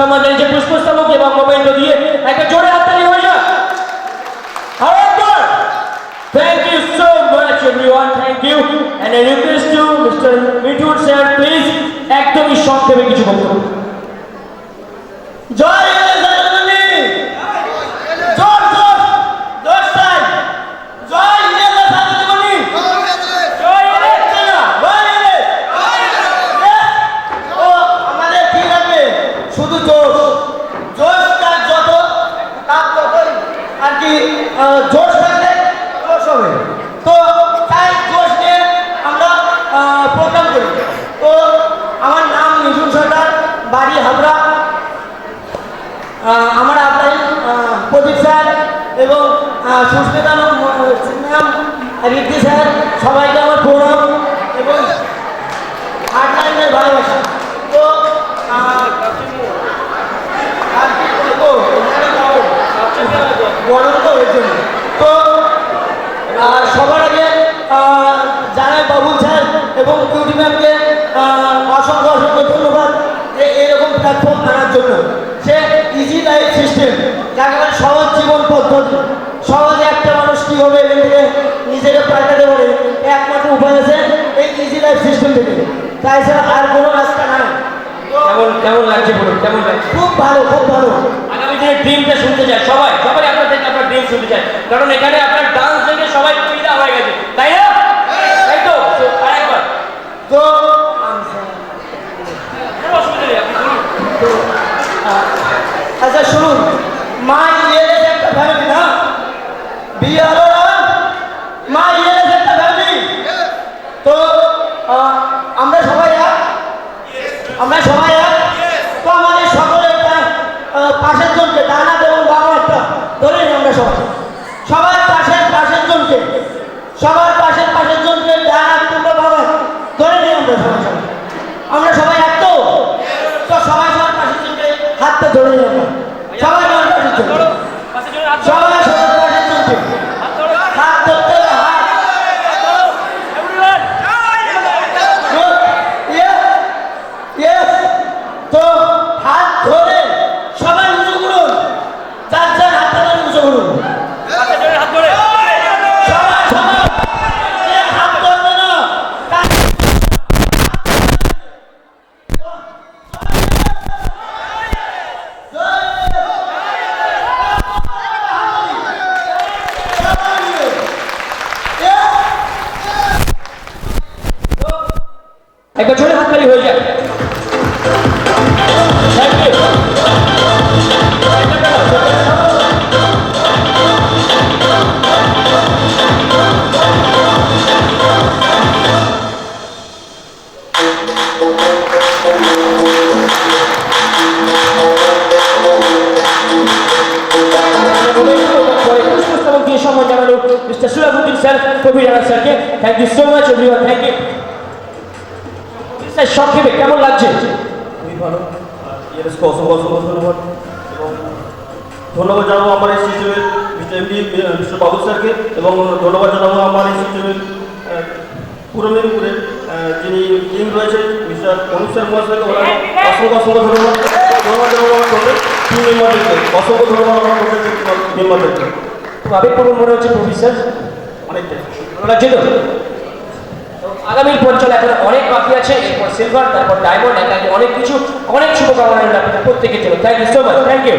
সম্মান জানিয়েছে পুষ্পস্তবক এবং মোবাইল দিয়ে একটা জোরে হাততালি হয়ে যাক আর একবার thank you so much everyone, thank you and I request to mister Mithun sir please একদমই সংক্ষেপে কিছু বলুন জয় জোশ থাকলে জোশ হবে। তো তাই জোশ নিয়ে আমরা প্রোগ্রাম করি। তো আমার নাম মিঠুন সরকার, বাড়ি হাবড়া। আমার আপনার প্রদীপ স্যার এবং সুস্মিতা ম্যাম স্যার সবাইকে আমার প্রণাম এবং হার্ডলাইনের ভালোবাসা তো আহ, আর কি বলব? এখানে যাও। গরম তো জন্য। তো সবার আগে জানাই বাবু স্যার এবং বিউটি ম্যামকে অসংখ্য অসংখ্য ধন্যবাদ যে এরকম প্ল্যাটফর্ম আনার জন্য। সে ইজি লাইফ সিস্টেম যাকে বলে সহজ জীবন পদ্ধতি। সহজে একটা মানুষ কীভাবে এখান থেকে নিজেকে পাল্টাতে পারে একমাত্র উপায় আছে এই ইজি লাইফ সিস্টেম থেকে। তাই ছাড়া আর কোনো রাস্তা নাই। কেমন কেমন লাগছে বলুন কেমন লাগছে? খুব ভালো খুব ভালো। আগামী দিনে ড্রিমটা শুনতে চাই। আপনার থেকে যায়। কারণ এখানে আপনার ডান্স দেখে সবাই ফিদা হয়ে গেছে। তাই না? তাই তো? আরেকবার। আহ, আচ্ছা শুনুন। মা ইয়ে একটা ফ্যামিলি না বিয়ার মা ইয়ের একটা ফ্যামিলি তো আহ, আমরা সবাই এক আমরা সবাই এক তো আমাদের সকলের পা- আহ, পাশের জনকে ডানা এবং বাবা একটা ধরে নিই আমরা সবাই সবার পাশের পাশের জনকে সবার পাশে পাশে জন্মে ডানা কিংবা বাবা। ধরে নিই আমরা সবাই আমরা সবাই এক তো? সবাই সবার পাশে জন্মে হাতটা ধরে নিই আমরা সবাই সবার পাশের জনকে পাশে জন্য হাত ধরো, সবাই সবার পাশের জনকে হাত ধরো, হাত ধরতে হবে, হাত হাত ধরো, everyone! Yes, yes. তো হাত ধরে সবাই উঁচু করুন যার যার হাতটা ধরে উঁচু করুন পাশে জন্য হাত ধরে। সবাই সবাই যে হাত ধরবে না তার- একটা ছোট হাততালি হয়ে যায় সম্মান জানালো মিস্টার সুরাবুদ্দিন স্যার কবির স্যারকে স্যার সংক্ষেপে কেমন লাগছে? খুবই ভালো। অসংখ্য অসংখ্য ধন্যবাদ এবং ধন্যবাদ জানাব আমার এই সিস্টেমের মিস্টার এমডি মিস্টার বাবু স্যারকে। এবং ধন্যবাদ জানাব আমার এই সিস্টেমের পূর্ব মেদিনীপুরের যিনি কিং রয়েছে মিস্টার অনুপ স্যার মহাশয়কে ওনাকে অসংখ্য অসংখ্য ধন্যবাদ। ধন্যবাদ জানাব আমার টোটাল টিম মেম্বারদেরকে অসংখ্য ধন্যবাদ আমার টোটাল মেম্বারদেরকে খুব আবেগপ্রবণ মনে হচ্ছে প্রফেসর। অনেকটাই। ভালো লাগছে তো চলে এখন অনেক বাকি আছে, এরপর সিলভার তারপর ডায়মন্ড অনেক কিছু। অনেক শুভকামনা আপনাদের প্রত্যেকের জন্য। Thank you so much thank you